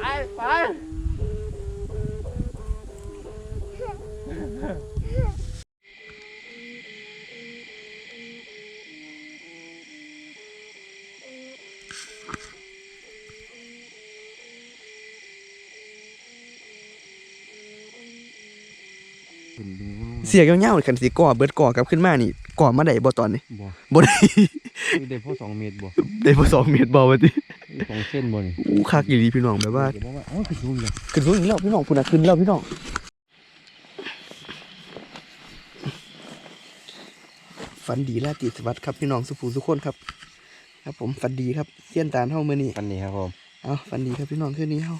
ไปไปเสียงเงาๆคันสิก่อเบิดก่อกลับขึ้นมานี่ก่อมาได้บ่ตอนนี้บ่บ่ได้ มีได้พอสองเมตรบ่ได้บ่สองเมตรบ่ว่าติมีสองเส้นบ่นี่อู้คักอีหลีพี่น้องแบบว่า เดี๋ยวบอกว่าอ๋อคือสูงอย่างขึ้นสูงอีกแล้วพี่น้องพุ่นน่ะขึ้นแล้วพี่น้องฝันดีราตรีสวัสดิ์ครับพี่น้องสุภูสุคนครับ ครับผมฝันดีครับเสี้ยนตาลเฮามื้อนี้อันนี้ครับผม เอาฝันดีครับพี่น้องคืนนี้เฮา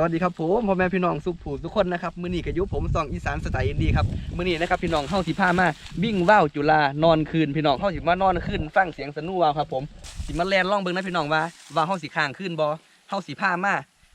สวัสดีครับผมพ่อแม่พี่น้องสุภูทุกคนนะครับมือนี้ก็อยู่ผมซองอีสานสไตล์อินดี้ครับมือนี้นะครับพี่น้องเฮาสิพามาวิ่งว่าวจุฬานอนคืนพี่น้องเฮาสิมานอนคืนฟังเสียงสนุว่าวครับผมสิมาแลนล่องเบิ่งนะพี่น้องว่าว่าเฮาสิค้างคืนบ่เฮาสิพามา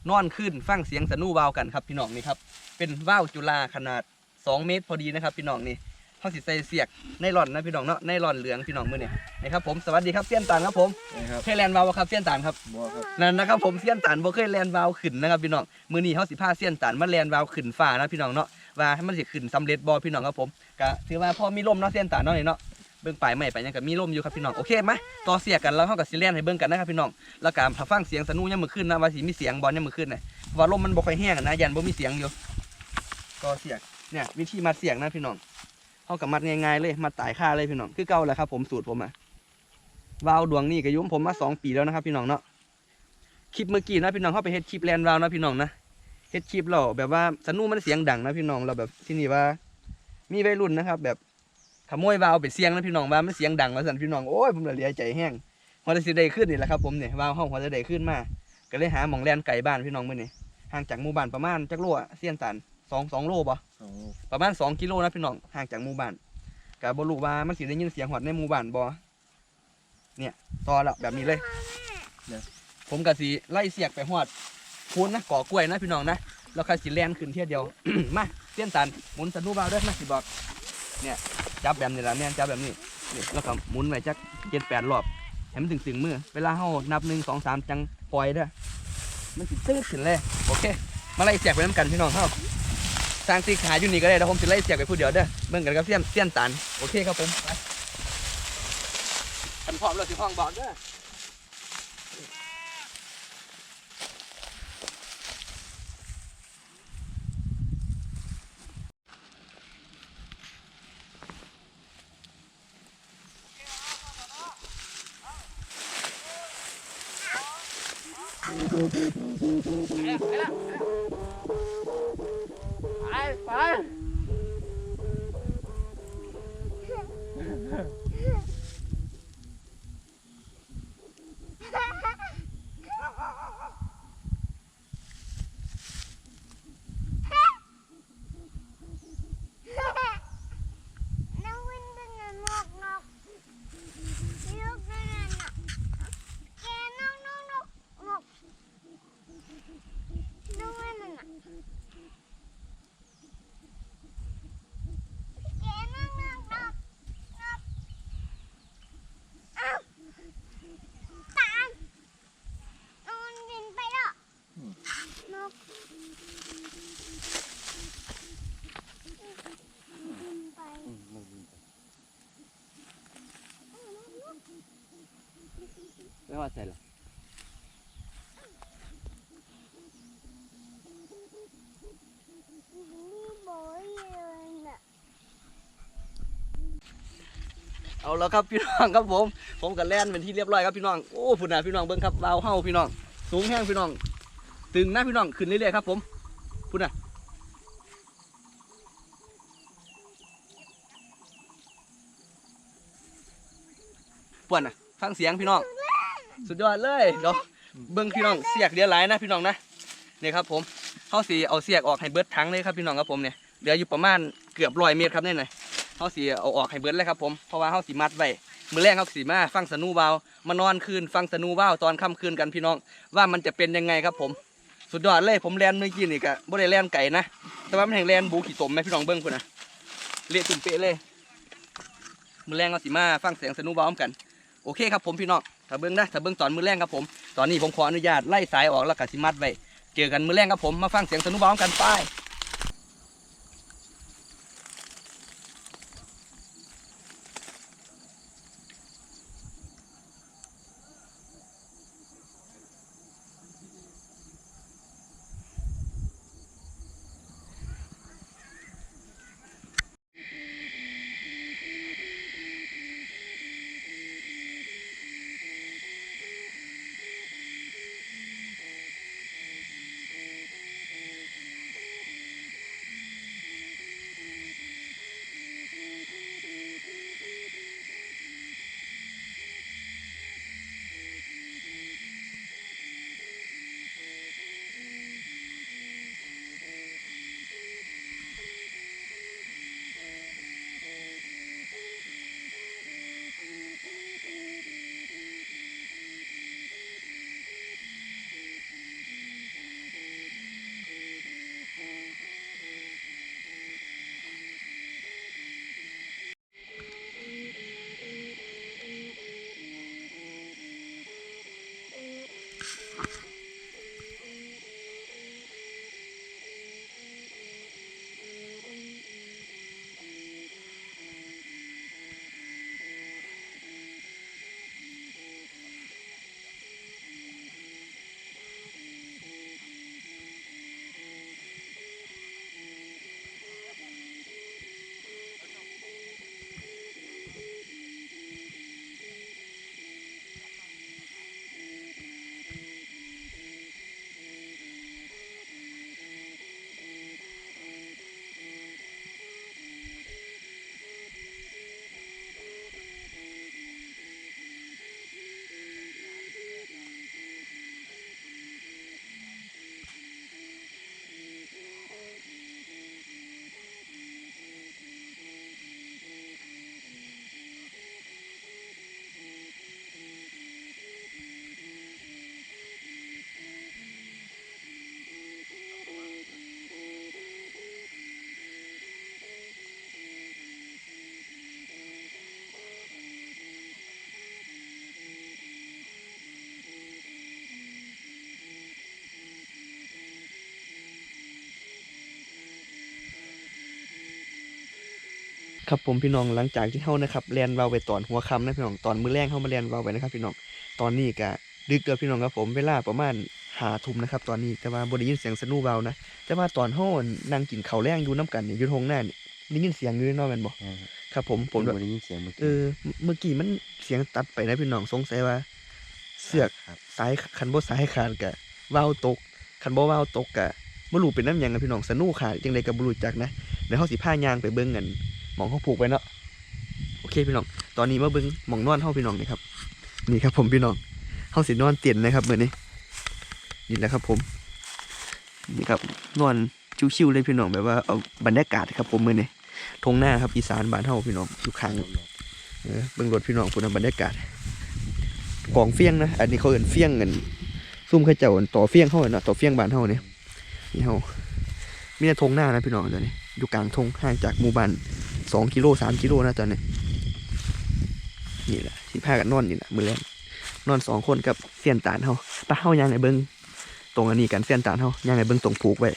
นอนคืนฟังเสียงสนุว่าวกันครับพี่น้องนี่ครับเป็นว่าวจุฬาขนาด 2 เมตรพอดีนะครับพี่น้องนี่ เขาสิใส่เสียกในหลอนนะพี่น้องเนาะในหลอนเหลืองพี่น้องมือนี่นะครับผมสวัสดีครับเซียนตานครับผมนะครับเคยแลนวาวบ่ครับเซียนตานครับบ่ครับนั่นนะครับผมเซียนตานบ่เคยแลนวาวขึ้นนะครับพี่น้องมือนี้เขาสิพาเซียนตานมาแลนวาวขึ้นฟ้านะพี่น้องเนาะว่าให้มันสิขึ้นสำเร็จบ่พี่น้องครับผมก็ถือว่าพอมีลมเนาะเซียนตานเนาะนี่เนาะเบิ่งปลายไม้ไปยังก็มีลมอยู่ครับพี่น้องโอเคไหมต่อเสียกกันแล้วเขาก็สิแลนให้เบิ่งกันนะครับพี่น้องแล้วก็ถ้าฟังเสียงสนุยามมื้อคืนนะว่าสิมีเสียงบ่ยามมื้อคืนน่ะเพราะว่าลมมันบ่ค่อยแห้งนะยันบ่มีเสียงอยู่ต่อเสียกเนี่ยวิธีมัดเสียงนะพี่น้อง เขากับมัดง่ายๆเลยมัดตายค่าเลยพี่น้องคือเก่าแหละครับ ผมสูตรผมอะวาวดวงนี่ก็อยุ่มผมมาสองปีแล้วนะครับ พี่น้องเนาะคลิปเมื่อกี้นะพี่น้องเขาไปเฮ็ดคลิปแลนวาล์วนะพี่น้องนะเฮ็ดคลิปเราแบบว่าสนุมันเสียงดังนะพี่น้องเราแบบที่นี่ว่า มีวัยรุ่นนะครับ แบบขโมยวาล์วไปเสียงนะพี่น้องว่ามันเสียงดังว่าสันพี่น้องโอ้ยผมละเหลียใจแห้งหัวจะสิได้ขึ้นนี่แหละครับผมเนี่ยวาล์วห้องหัวจะได้ขึ้นมาก็เลยหาหมองแลนไก่บ้านพี่น้องมื่อนี้ห่างจากหมู่บ้านประมาณจักโลอะเสี้ยนตัน สองสองโลปะสองประมาณ2กิโลนะพี่น้องห่างจากหมู่บ้านกับบรู้ว่ามันสิได้ยินเสียงหอดในหมู่บ้านบ่เนี่ยต่อแล้วแบบนี้เลย ผมกับสีไล่เสียกไปหอดพูนนะก่อกล้วยนะพี่น้องนะแล้วค่อยสิแลนขึ้นเที่ยเดียว มาเส้ยนตันหมุนสนุบาวเด้อนะสิบอกเนี่ยจับแบบนี้ละแม่นจับแบบนี้นี่แล้วก็หมุนไว้จักเจ็ดแปดรอบให้มันถึงถึงมือเวลาเฮานับหนึ่งสองสามจังปล่อยเด้อมันสิตื้อขึ้นเลยโอเค มาไล่เสียกไปน้ำกันพี่น้องเฮา สร้างตีขาอยู่นี่ก็ได้แล้วผมสิไล่เสียบไปผู้เดียวเด้อเบิ่งกันกับเสี้ยนเสี้ยนตันโอเคครับผมไปกันพร้อมแล้วสิห้องบอกเด้อไปไป ไปไป ม่ว่าใส่หรอเอาแล้วครับพี่น้องครับผม ผมกับแล่นเป็นที่เรียบร้อยครับพี่น้อง โอ้พุ่นน่ะพี่น้องเบิ้งครับวาวเฮาพี่น้อง สูงแห้งพี่น้อง ตึงนะพี่น้องขึ้นเรื่อยๆครับผมพุ่นน่ะป่วนน่ะ ฟังเสียงพี่น้อง สุดยอดเลยเดี๋เบิ้งพี่น้องเสียกเดียวหลายนะพี่น้องนะนี่ครับผมเขาสีเอาเสียกออกให้เบิดทั้งเลยครับพี่น้องครับผมเนี่ยเหลืออยู่ประมาณเกือบร้อยเมตรครับเนี่ยนะเขาสีเอาออกให้เบิดเลยครับผมเพราะว่าเขาสีมัดไว้มือแรกเขาสีมาฟังสนูวามานอนคืนฟังสนูวาตอนค่ำคืนกันพี่น้อง ว่ามันจะเป็นยังไงครับผม สุดยอดเลยผมแลนเมื่อกี้นี่ก็บ่ได้แลนไก่นะแต่ว่ามันแห่งแลนบูขี่ตมไหมพี่น้องเบิ้งพุ่นะเละตุ่มเปะเลยมือแรงเอาสิมาฟังเสียงสนุกบ้อมกันโอเคครับผมพี่น้อง ถ้าเบิ้งนะถ้าเบิ้งตอนมือแรงครับผม ตอนนี้ผมขออนุญาตไล่สายออกแล้วก็สิมัดไว้ เจอกันมือแรงครับผม มาฟังเสียงสนุบ้องกันไป ครับผมพี่น้องหลังจากที่เฮานะครับแลนเราไปตอนหัวค่ำนะพี่น้องตอนมื้อแรงเฮามาแลนเราไปนะครับพี่น้องตอนนี้ก็ดึกแล้วพี่น้องครับผมเวลาประมาณหาทุ่มนะครับตอนนี้แต่ว่าบ่ได้ยินเสียงสนูเบานะแต่ว่าตอนเฮานั่งกินข้าวแรงอยู่น้กันนี่อยู่ทงหน้านี่ได้ยินเสียงอยู่แน่นอนแม่นบ่ครับผมผมผมแบบบ่ได้ยินเสียงเมื่อเอกี้อเมื่อกี้มันเสียงตัดไปนะพี่น้องสงสัยว่า เสือกครับสายคันบ่สายขาดกะว่าวตกคันบ่ว่าวตกกะบ่รู้เป็นน้ำหยังนะพี่น้องสนูขาดจังไดก็บ่รู้จักนะเดี๋ยวเฮาสิพายางไปเบิ่งกัน หมองเฮาผูกไว้เนาะโอเคพี่น้อง ตอนนี้มาเบิ่งหมองนอนเฮาพี่น้องนี่ครับ นี่ครับผมพี่น้องเฮาสินอนเตียนนะครับเหมือนนี้นี่แหละครับผมนี่ครับนอนชิวๆเลยพี่น้องแบบว่าเอาบรรยากาศครับผมเหมือนนี้ทงหน้าครับอีสานบ้านเฮาพี่น้องอยู่ข้างเออเบิ่งรถพี่น้องพุ่นนะบรรยากาศกองเฟี้ยงนะอันนี้เขาเอินเฟี้ยงกันซุ่มเขาเจ้าเอิ้นต่อเฟี้ยงเฮาเนาะต่อเฟี้ยงบ้านเฮาเนี่ยนี่เฮามีแต่ทงหน้านะพี่น้องตอนนี้อยู่กลางทงห่างจากหมู่บ้าน สองกิโลสามกิโลนะตอนนี้นี่แหละสิพากันนอนนี่แหละมือแรกนอนสองคนกับเสียนตาลเฮาปะเฮาย่างไหนเบิ่งตรงอันนี้กันเสียนตาลเฮาย่างไหนเบิ่งตรงผูกไว้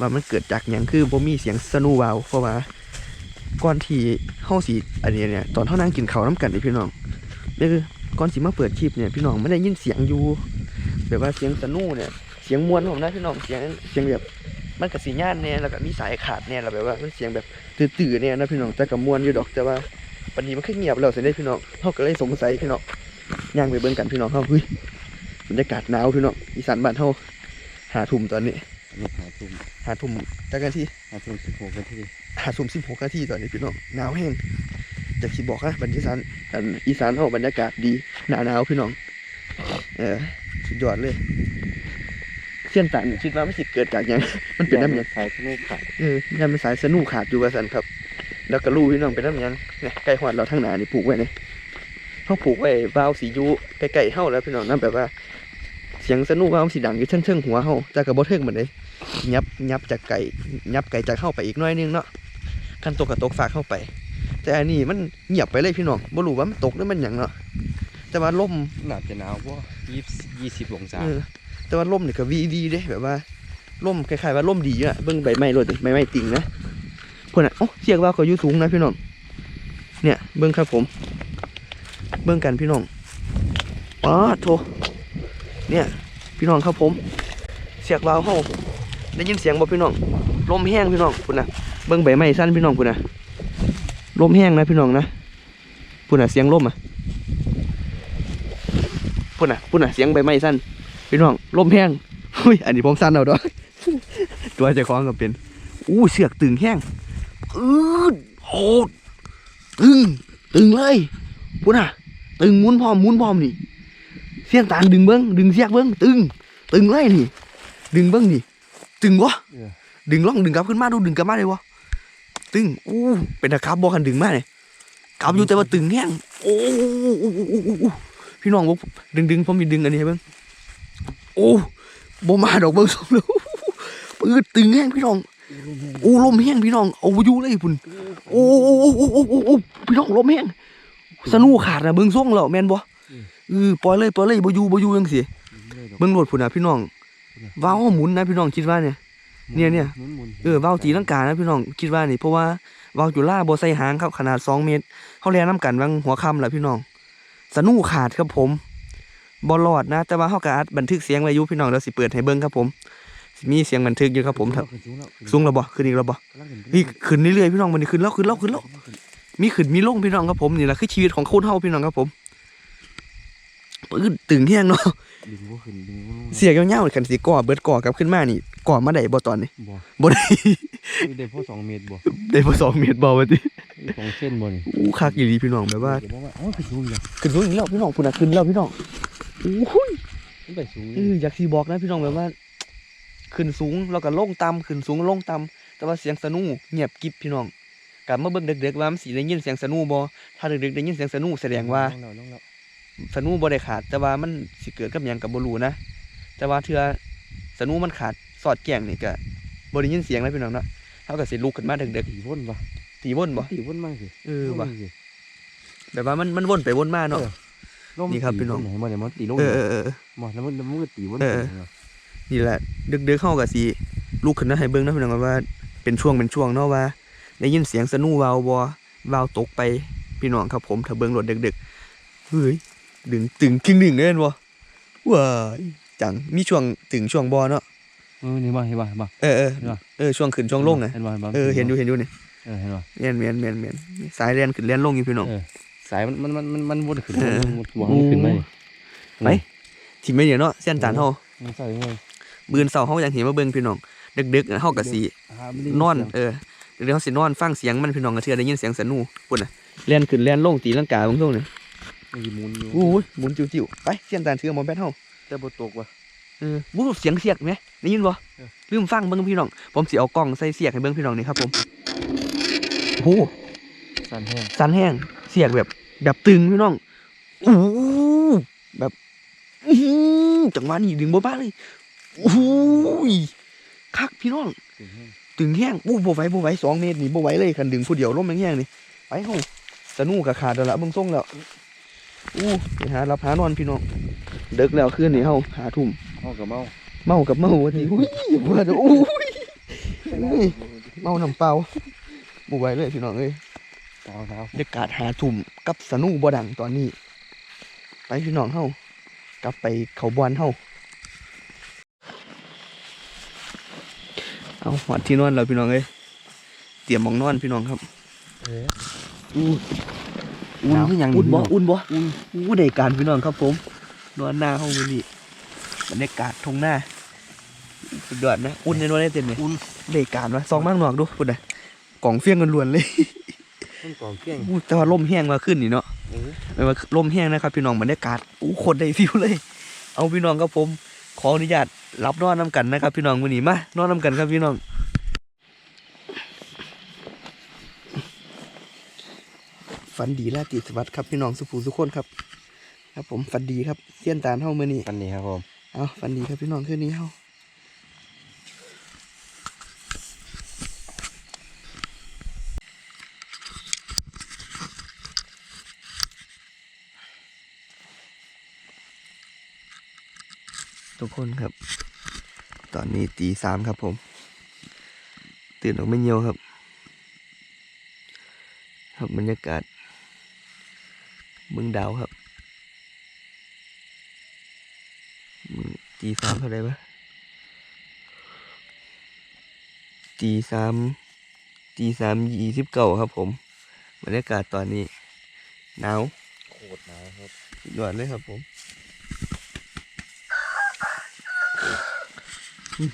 ว่ามันเกิดจากหยังคือบ่มีเสียงสนูวาวเพราะว่าก่อนที่เฮาสิอันนี้เนี่ยตอนเฮานั่งกินข้าวน้ำกันนี่พี่น้องเด้อก่อนสิมาเปิดคลิปเนี่ยพี่น้องไม่ได้ยินเสียงอยู่แบบว่าเสียงสนูเนี่ยเสียงมวนผมนะพี่น้องเสียงเสียงแบบ มันก็สิญาณเนี่ยแล้วก็มีสายขาดเนี่ยแล้วแบบว่ามันเสียงแบบตื่นๆเนี่ยนะพี่น้องแต่ก็มวนอยู่ดอกแต่ว่าปันนี้มันคือเงียบแล้วเสิได้พี่น้องเฮาก็เลยสงสัยพี่น้องย่างไปเบิ่งกันพี่น้องเฮาเฮ้ยบรรยากาศหนาวพี่น้องอีสานบ้านเฮาหาทุ่มตอนนี้อันนี้หาทุ่มหาทุ่มจักกันที่หาทุ่มสิบหกนาทีหาสุ่มสิบหกนาทีตอนนี้พี่น้องหนาวแห้งจากที่บอกนะบรรยากาศอันอีสานเขาบรรยากาศดีหนาหนาวพี่น้องเออสุดยอดเลย เสี้ยนตันคิดว่าไม่สิเกิดจากหยัง มันเป็นน้ำหยังสายที่ไม่ขาดเออยันมันสายสนูขาดอยู่ว่าสันครับ แล้วก็รู้พี่น้องเป็นน้ำหยังเนี่ยใกล้หอดเราทั้งหนานี่ผูกไว้เนี่ยเขาผูกไว้วาล์วสียูใกล้ๆเฮาแล้วพี่น้องนั่นแบบว่า เสียงสนูวาล์วสีดังอยู่เชิงๆหัวเฮาแต่กับบ่เทิงเหมือนเลยยับยับจากไก่ยับไก่จากเข้าไปอีกหน้อยนึงเนาะคันตกกับตกฝากเข้าไป แต่อันนี้มันเงียบไปเลยพี่น้องบ่รู้ว่ามันตกหรือมันหยังเนาะแต่ว่าลมน่าจะหนาวว่ายี่ยี่สิบองศาเออ แต่ว่าลมเนี่ยก็วีดีเด้แบบว่าลมคล้ายๆว่าลมดีอะเบิ่งใบไม้โลดดิใบไม้ติ่งนะเพิ่นน่ะเอ้เสียกว่าเขาอยู่สูงนะพี่น้องเนี่ยเบิ่งครับผม เบิ่งกันพี่น้องอ๋อโถเนี่ยพี่น้องครับผม เสียกวาวเฮาได้ยินเสียงบ่พี่น้องลมแห้งพี่น้องพุ่นะเบิ่งใบไม้สั้นพี่น้องพุ่นน่ะลมแห้งนะพี่น้องนะพุ่นะเสียงลมอะพุ่นะพุ่นะเสียงใบไม้สั้น พี่น้องลมแห้งอุ้ยอันนี้ผมสั้นเอาดอกตัวเจะคล้าของก็เป็นอู้เสือกตึงแห้งอืดโหดตึงตึงเลยพุ่นน่ะ ตึงหมุนพร้อมหมุนพร้อมนี่เสียงตาลดึงเบิ้งดึงเสียกเบิ้งตึง ตึงเลยนี่ ดึงเบิ้งนี่ตึงวะดึงล่องดึงกลับขึ้นมาดูดึงกลับมาเลยวะตึงอู้เป็นตะครับบอคันดึงมาเนี่ยกลับอยู่แต่ว่าตึงแห้งโอ้พี่น้องบอกดึงดึงผมมีดึงอันนี้ให้เบิ้ง โอ้บ่มาดอกเบิ้งสองแล้วปืดตึงแห้งพี่น้องโอ้ลมแห้งพี่น้องเอาอยู่เลยพุ่นโอ้โอ้โอ้โอ้โอ้โอ้โอ้พี่น้องลมแห้งสนูขาดนะเบิ้งส่งแล้วแม่นบ่เออปล่อยเลยปล่อยเลยบ่อยู่บ่อยู่จังซี่เบิ่งโหลดพุ่นนะพี่น้องว้าวหมุนนะพี่น้องคิดว่าเนี่ยเนี่ยเนี่ยเออว้าวตีลังกานะพี่น้องคิดว่านี่เพราะว่าว้าวจุฬาบ่ใส่หางครับขนาด2เมตรเขาเรียนน้ำกันวังหัวค่ำแหละพี่น้องสนูขาดครับผม บ่รอดนะ แต่ว่าเฮาก็อัดบันทึกเสียงไว้อยู่พี่น้องเดี๋ยวสิเปิดให้เบิ่งครับผมสิมีเสียงบันทึกอยู่ครับผมครับสูงแล้วบ่ขึ้นอีกแล้วบ่นี่ขึ้นเรื่อยๆพี่น้องมันนี่ขึ้นแล้วขึ้นแล้วขึ้นแล้วมีขึ้นมีลงพี่น้องครับผมนี่แหละคือชีวิตของคนเฮาพี่น้องครับผมปื้ดตึงแห้งเนาะดึงบ่ขึ้นดึงบ่ลงเสียยาวๆคันสิก่อเบิดก่อกลับขึ้นมานี่ ก่อมาได้บ่ตอนนี้บ่บ่ได้ได้พอสองเมตรบ่ได้บ่สองเมตรบ่ว่าติสองเส้นบ่นี่อู้คักอีหลีพี่น้องแบบว่าเดี๋ยวบอกว่าอ๋อคือสูงอย่างขึ้นสูงอีกแล้วพี่น้องพุ่นน่ะขึ้นแล้วพี่น้องอู้ยมันไปสูงเอออยากสิบอกนะพี่น้องแบบว่า ขึ้นสูงแล้วก็ลงต่ำขึ้นสูงลงต่ำแต่ว่าเสียงสนูเงียบกริบพี่น้องกลับมาเบิ่งเด็กๆว่ามันสิได้ยินเสียงสนูบ่ถ้าเด็กๆได้ยินเสียงสนูแสดงว่าน้องแล้วน้องแล้วสนูบ่ได้ขาด แต่ว่ามันสิเกิดกับหยังก็บ่รู้นะแต่ว่าเทื่อส นูมันขาดสอดแจ้งนี่ก็บ่ได้ยินเสียงนะพี่น้องเนาะเฮาก็สิลุกขึ้นมาเด็กตีวนบ่ๆตีวนบ่ตีวนมากสิเออว่ะสิแบบว่ามันมันวนไปวนมาเนาะลมนี่ครับพี่น้องตีวไหนบ่เนี่ยมันตีลงเออเออเออบ่แล้วมันแล้วมันก็ตีวนเออนี่แหละดึกๆเข้ากับสีลูกขึ้นนะให้เบิ้งนะพี่น้องว่าเป็นช่วงเป็นช่วงเนาะว่าได้ยินเสียงสนูวาวบอวาวตกไปพี่น้องครับผมถ้าเบิ้งรถดึกๆเฮ้ยดึงตึงครึ่งหนึ่งเลยบ่ว้าย จังมีช่วงตึงช่วงบอเนาะเออนี่บ่เห็นบ่เห็นบ่เออเออเห็นปะเออช่วงขึ้นช่วงลงไงเห็นบ่เห็นบ่เออเห็นอยู่เห็นอยู่นี่เออเห็นบ่เมียนเมียนเมียนเมียนสายเรียนขึ้นเรียนลงอยู่พี่น้องเออสายมันมันมันมันมันวนขึ้นเออมันหัวมันขึ้นไหมไปที่ไม่เดี๋ยวเนาะเส้นตานเฮามันใส่ไงบืนเสาเฮาอย่างเห็นมาเบิ่งพี่น้องดึกๆเฮากับสีอ่ามัได้นอนเสียงเออเดี๋ยวเขาสินอนฟังเสียงมันพี่น้องกระเทือได้ยินเสียงสนูปุ่นน่ะเลียนขึ้นเลียนลงตีลังกาบางช่วงนี่มันอยู่หมุนอยู่อู้ยหมุนจิ้วๆไปเสียนตาลเทือหมอแบทเฮา แต่บ่ตกว่ะ เออวู้เสียงเสียกไหมได้ยินบ่เออ ลืมฟังเบิ่งพี่น้อง ผมสิเอากล้องใส่เสียกให้เบิ่งพี่น้องนี่ครับผมโอ้โหสั่นแห้งสันแห้งเสียกแบบ แบบตึงพี่น้องอู้แบบอื้อหือจังหวะนี้ดึงบ่บ้าเลยโอ้ยคักพี่น้อง ถึงแห้งตึงแห้งอู้บ่ไหวบ่ไหวสองเมตรนี่บ่ไหวเลยคันดึงผู้เดียวล้มแห้งๆนี่ไปเฮาสนุกกะขาดแล้วละเบิ่งส่งแล้วอู้ไปหารับหานอนพี่น้อง เดึกแล้วคืนนี่เฮาหาทุ่มเฮากับเมาเมากับเมาว่าทีอุ้ยเบื่อจะอู้ยอุ้ยเมาน้ำเปล่าบ่ไหวเลยพี่น้องเอ้ยหนาวหนาวบรรยากาศหาทุ่มกับสนุกบ่ดังตอนนี้ ไปพี่น้องเฮากลับไปเขาบอลเฮาเอาหอดที่นอนแล้วพี่น้องเอ้ยเตรียมหมองนอนพี่น้องครับเอ๊ะอู้อุ่นคือหยังอุ่นบ่พี่น้องอุ่นบ่อุ่นอู้ได้การพี่น้องครับผม นอนหน้าห้องมื้อนี้บรรยากาศทงหน้าสุดยอดนะ อุ่นในนอนได้เต็มเลยอุ่นได้การวะซองมากหนอกดูพุ่นน่ะกล่องเฟี้ยงกันล้วนเลยมันกองเกี้ยงอู้แต่ว่าลมแห้งมาขึ้นนี่เนาะเออไม่ว่าลมแห้งนะครับพี่น้องบรรยากาศอู้โคตรได้ฟิวเลย เอาพี่น้องครับผม ขออนุญาตรับนอนน้ำกันนะครับ พี่น้องมื้อนี้มานอนน้ำกันครับพี่น้องฝันดีราตรีสวัสดิ์ครับพี่น้องสุภูสุคนครับ ครับผมฝันดีครับเสี้ยนตาลเท่าเมื่อนี้ปันนี้ครับผมเอาฝันดีครับพี่น้องคืนนี้เท่าทุกคนครับ ตอนนี้ตีสามครับผม ตื่นออกไม่เยียวครับ ครับบรรยากาศมึองดาวครับ ตีสามเท่าไหรวะตีสามตีสามยี่สิบเก้าครับผมบรรยากาศตอนนี้หนาวโคตรหนาวครับสุดยอดเลยครับผมอืม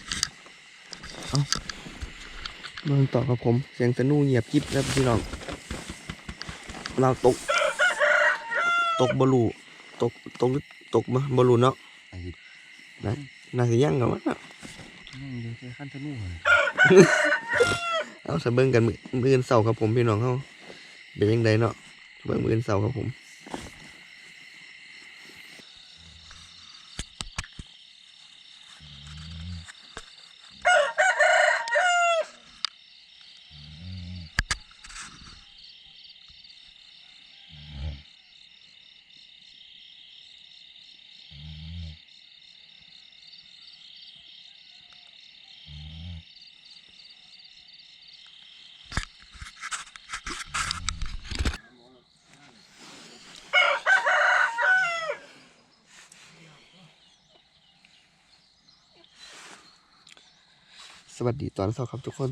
เอาเมืองต่อครับผม เสียงสนู่เงียบกิ๊บแล้วพี่น้องเราตก ตกบอลูตก ตกหรือตกมาบอลูเนาะ ไอ้น่าจะยั่งกับมันเนาะยังอยู่แค่ขั้นตะนู่เลยเอาสะเบิ่งกันมือมืออนเสาครับผมพี่น้องเขาเป็นยังไงเนาะเบิ่งมืออนเสาครับผม สวัสดีตอนเช้าครับทุกคน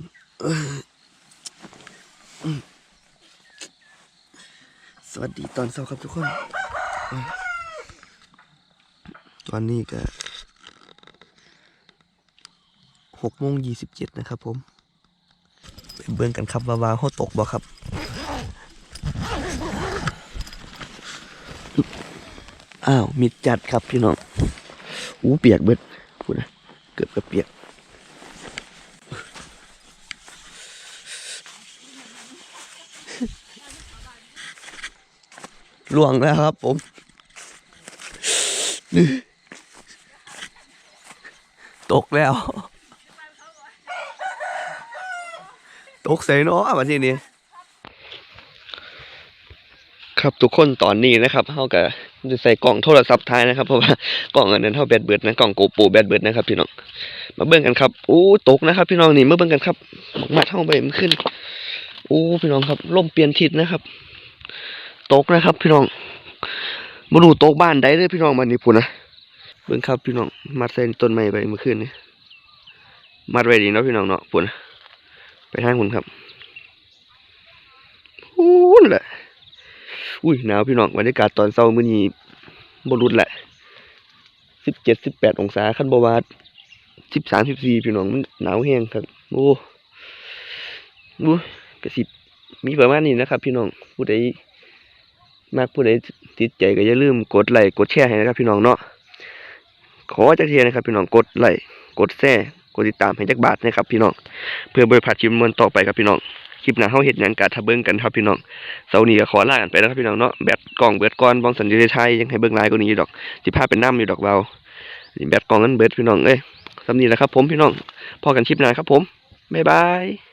สวัสดีตอนเช้าครับทุกคน ตอนนี้ก็หกโมงยี่สิบเจ็ดนะครับผมไปเบิ่งกันครับว่าวาเขาตกบ่ครับ อ้าว มิดจัดครับพี่น้อง อู้เปียกเบิดพูดนะ เกือบกับเปียก ล่วงแล้วครับผมตกแล้ว ตกใส่เนาะมาทีนี้ครับทุกคนตอนนี้นะครับเฮาก็จะใส่กล่องโทรศัพท์ท้ายนะครับเพราะว่ากล่องอันนั้นเฮาแบตเบิดนะกล่องโกโปแบตเบิดนะครับพี่น้องมาเบิ่งกันครับอู้ตกนะครับ พี่น้องนี่มาเบิ่งกันครับหมาเท่าไปมันขึ้นอู้พี่น้องครับลมเปลี่ยนทิศนะครับ ตกนะครับ พี่น้องบ่รู้ตกบ้านใดเด้อพี่น้องบ้านนี้พุ่นนะเบิ่งครับพี่น้องมัดใส่ต้นไม้ไปเมื่อคืนนี้มัดไว้ดีเนาะพี่น้องเนาะพุ่นนะไปทางพุ่นครับอู้นแหละอุ้ยหนาวพี่น้องบรรยากาศตอนเช้ามื้อนี้บ่รุดแหละ17 18องศาคันบ่ว่า13 14พี่น้องมันหนาวแฮงครับโอ้โอ้ก็สิบมีประมาณนี้นะครับ พี่น้องผู้ใด มากผู้ใดติดใจก็อย่าลืมกดไลค์กดแชร์ให้นะครับพี่น้องเนาะขอจักเทียนะครับพี่น้องกดไลค์กดแชร์กดติดตามให้จักบาทนะครับพี่น้องเพื่อบ่ให้พลาดคลิปมันต่อไปครับพี่น้องคลิปหน้าเฮาเฮ็ดหยังกะถ้าเบิ่งกันครับพี่น้องเสาร์นี้ก็ขอลากันไปนะครับพี่น้องเนาะแบตกล้องเบิดก่อนบ้องสัญญาไทยยังให้เบิ่งลายกว่านี้ยู่ดอกสิพาเป็นน้ำอยู่ดอกเบาแบตกล้องนั้นเบิดพี่น้องเอ้ยสำนี้แหละครับผมพี่น้องพอกันคลิปหน้าครับผมบ๊ายบาย